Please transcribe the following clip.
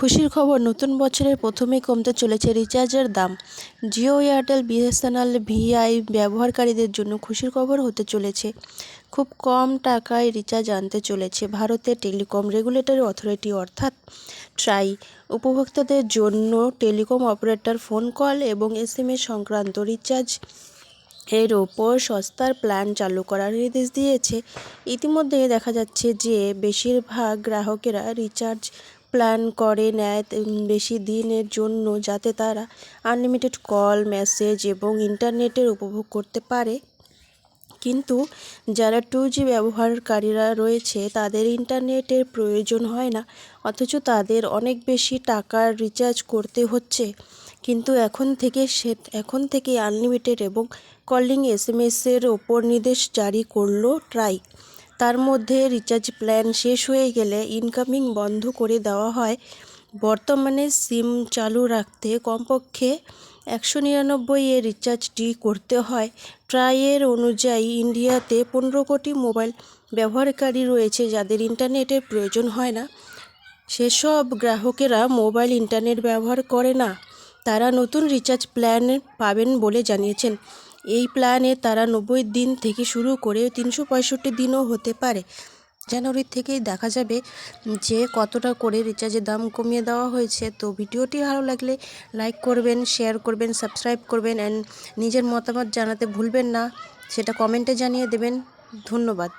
খুশির খবর, নতুন বছরের প্রথমেই কমতে চলেছে রিচার্জের দাম। জিও এয়ারটেল, বিএসএনএল, ভিআই ব্যবহারকারীদের জন্য খুশির খবর হতে চলেছে। খুব কম টাকায় রিচার্জ আনতে চলেছে ভারতের টেলিকম রেগুলেটরি অথরিটি, অর্থাৎ ট্রাই। উপভোক্তাদের জন্য টেলিকম অপারেটর ফোন কল এবং এসএমএস সংক্রান্ত রিচার্জ এর ওপর সস্তার প্ল্যান চালু করার নির্দেশ দিয়েছে। ইতিমধ্যে দেখা যাচ্ছে যে, বেশিরভাগ গ্রাহকেরা রিচার্জ প্ল্যান করে নেয় বেশি দিনের জন্য যাতে তারা আনলিমিটেড কল, মেসেজ এবং ইন্টারনেটের উপভোগ করতে পারে। কিন্তু যারা টু জি ব্যবহারকারীরা রয়েছে, তাদের ইন্টারনেটের প্রয়োজন হয় না, অথচ তাদের অনেক বেশি টাকার রিচার্জ করতে হচ্ছে। কিন্তু এখন থেকে সে, এখন থেকে আনলিমিটেড এবং কলিং এস এম এসের ওপর নির্দেশ জারি করল ট্রাই। তার মধ্যে রিচার্জ প্ল্যান শেষ হয়ে গেলে ইনকামিং বন্ধ করে দেওয়া হয়। বর্তমানে সিম চালু রাখতে কমপক্ষে একশো নিরানব্বই এর রিচার্জটি করতে হয়। ট্রাইয়ের অনুযায়ী ইন্ডিয়াতে পনেরো কোটি মোবাইল ব্যবহারকারী রয়েছে যাদের ইন্টারনেটের প্রয়োজন হয় না। সেসব গ্রাহকেরা মোবাইল ইন্টারনেট ব্যবহার করে না। তারা নতুন রিচার্জ প্ল্যান পাবেন বলে জানিয়েছেন। এই প্ল্যানে তারা নব্বই দিন থেকে শুরু করে তিনশো পঁয়ষট্টি দিনও হতে পারে। জানুয়ারির থেকেই দেখা যাবে যে কতটা করে রিচার্জের দাম কমিয়ে দেওয়া হয়েছে। তো ভিডিওটি ভালো লাগলে লাইক করবেন, শেয়ার করবেন, সাবস্ক্রাইব করবেন অ্যান্ড নিজের মতামত জানাতে ভুলবেন না। সেটা কমেন্টে জানিয়ে দেবেন। ধন্যবাদ।